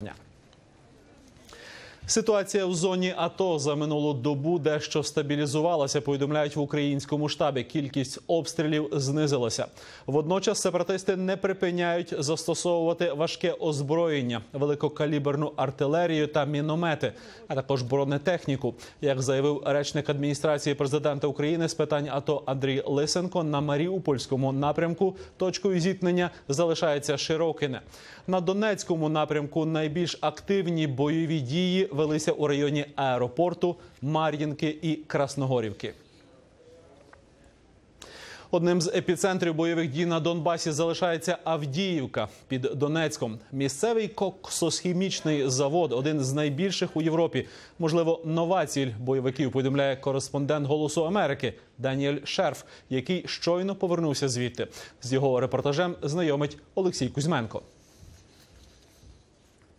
Yeah. Ситуація в зоні АТО за минулу добу дещо стабілізувалася. Повідомляють в українському штабі. Кількість обстрілів знизилася. Водночас сепаратисти не припиняють застосовувати важке озброєння, великокаліберну артилерію та міномети, а також бронетехніку. Як заявив речник адміністрації президента України з питань АТО Андрій Лисенко, на Маріупольському напрямку точкою зіткнення залишається Широкине. На Донецькому напрямку найбільш активні бойові дії велися у районі аеропорту, Мар'їнки і Красногорівки. Одним з епіцентрів бойових дій на Донбасі залишається Авдіївка під Донецьком. Місцевий коксохімічний завод, один з найбільших у Європі. Можливо, нова ціль бойовиків. Повідомляє кореспондент Голосу Америки Даніель Шерф, який щойно повернувся звідти. З його репортажем знайомить Олексій Кузьменко.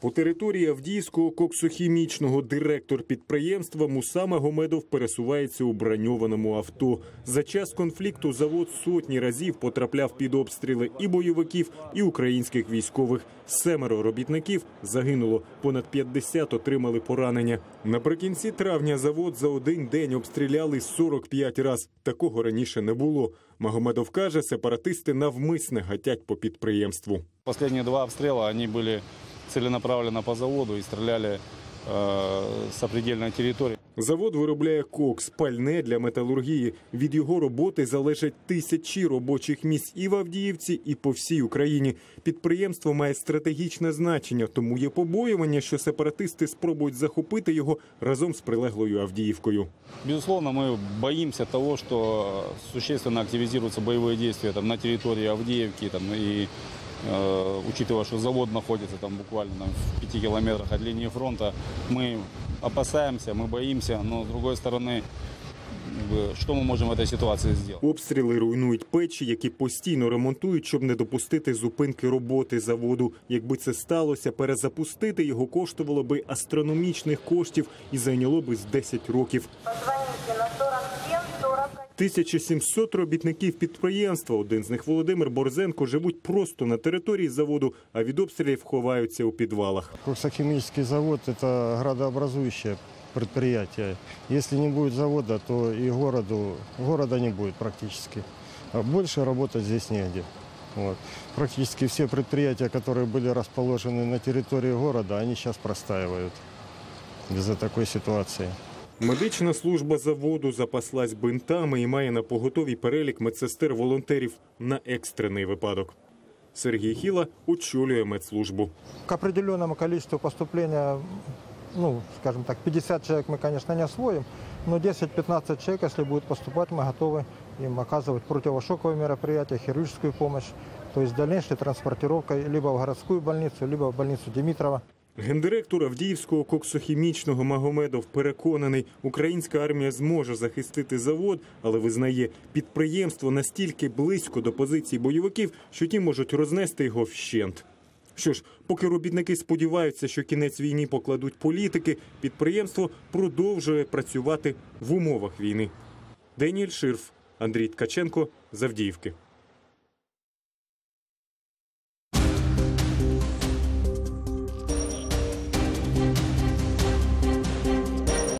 По території Авдіївського коксохімічного директор підприємства Муса Магомедов пересувається у броньованому авто. За час конфлікту завод сотні разів потрапляв під обстріли і бойовиків, і українських військових. Семеро робітників загинуло, понад 50 отримали поранення. Наприкінці травня завод за один день обстріляли 45 раз. Такого раніше не було. Магомедов каже, сепаратисти навмисне гатять по підприємству. Последние два обстрела, они были целенаправленно по заводу и стреляли э, с определенной территории. Завод виробляє кокс, пальне для металургії. Від його роботи залежать тисячі робочих місць і в Авдіївці, і по всій Україні. Підприємство має стратегічне значення, тому є побоювання, що сепаратисти спробують захопити його разом з прилеглою Авдіївкою. Безусловно, мы боимся того, что существенно активизируются боевые действия там, на территории Авдеевки там, и э, учитывая, что завод находится там буквально там, в пяти километрах от линии фронта, мы опасаемся, мы боимся, но с другой стороны, как бы, что мы можем в этой ситуации сделать? Обстріли руйнують печі, які постійно ремонтують, щоб не допустити зупинки роботи заводу. Якби це сталося, перезапустити його коштувало би астрономічних коштів і зайняло би з 10 років. Позвоните на 47 40. 1700 робітників підприємства, один з них Володимир Борзенко, живуть просто на території заводу, а від обстрілів ховаються у підвалах. Коксохимический завод – это градообразующее предприятие. Если не будет завода, то и городу, города не будет практически. А Больше работать здесь негде. Вот. Практически все предприятия, которые были расположены на территории города, они сейчас простаивают из-за такой ситуации. Медична служба заводу запаслась бинтами і має на поготові перелік медсестер-волонтерів на екстрений випадок. Сергій Хіла очолює медслужбу. К определенному количеству поступления, ну, скажем так, 50 человек мы, конечно, не освоим, но 10-15 человек, если будет поступать, мы готовы им оказывать противошоковые мероприятия, хирургическую помощь, то есть дальнейшей транспортировкой либо в городскую больницу, либо в больницу Димитрова. Гендиректор Авдіївського коксохімічного Магомедов переконаний, українська армія зможе захистити завод, але визнає, підприємство настільки близько до позицій бойовиків, що ті можуть рознести його вщент. Що ж, поки робітники сподіваються, що кінець війні покладуть політики, підприємство продовжує працювати в умовах війни. Деніель Ширф, Андрій Ткаченко, Завдіївки.